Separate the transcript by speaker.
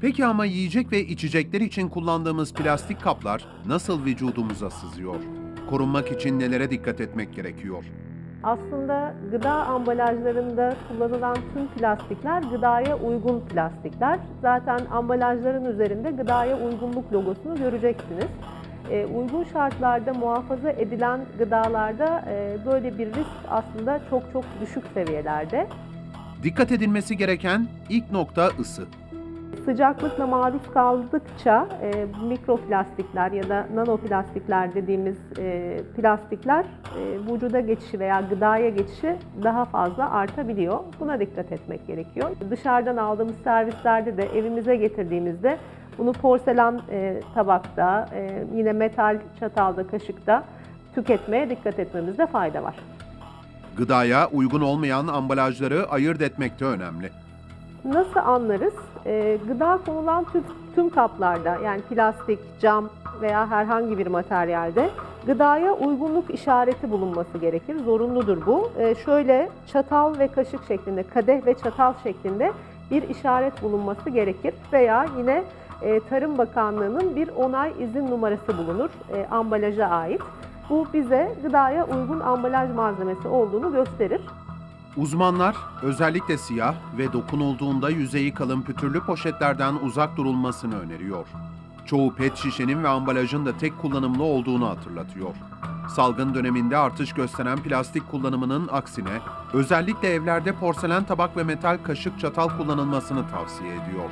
Speaker 1: Peki ama yiyecek ve içecekler için kullandığımız plastik kaplar nasıl vücudumuza sızıyor? Korunmak için nelere dikkat etmek gerekiyor?
Speaker 2: Aslında gıda ambalajlarında kullanılan tüm plastikler gıdaya uygun plastikler. Zaten ambalajların üzerinde gıdaya uygunluk logosunu göreceksiniz. Ee, uygun şartlarda muhafaza edilen gıdalarda e, böyle bir risk aslında çok çok düşük seviyelerde.
Speaker 1: Dikkat edilmesi gereken ilk nokta ısı.
Speaker 2: Sıcaklıkla maruz kaldıkça e, mikroplastikler ya da nanoplastikler dediğimiz e, plastikler e, vücuda geçişi veya gıdaya geçişi daha fazla artabiliyor. Buna dikkat etmek gerekiyor. Dışarıdan aldığımız servislerde de evimize getirdiğimizde bunu porselen e, tabakta, e, yine metal çatalda, kaşıkta tüketmeye dikkat etmemizde fayda var.
Speaker 1: Gıdaya uygun olmayan ambalajları ayırt etmek de önemli.
Speaker 2: Nasıl anlarız? Ee, gıda konulan tüm, tüm kaplarda yani plastik, cam veya herhangi bir materyalde gıdaya uygunluk işareti bulunması gerekir. Zorunludur bu. Ee, şöyle çatal ve kaşık şeklinde, kadeh ve çatal şeklinde bir işaret bulunması gerekir. Veya yine e, Tarım Bakanlığı'nın bir onay izin numarası bulunur e, ambalaja ait. Bu bize gıdaya uygun ambalaj malzemesi olduğunu gösterir.
Speaker 1: Uzmanlar özellikle siyah ve dokunulduğunda yüzeyi kalın pütürlü poşetlerden uzak durulmasını öneriyor. Çoğu pet şişenin ve ambalajın da tek kullanımlı olduğunu hatırlatıyor. Salgın döneminde artış gösteren plastik kullanımının aksine özellikle evlerde porselen tabak ve metal kaşık çatal kullanılmasını tavsiye ediyor.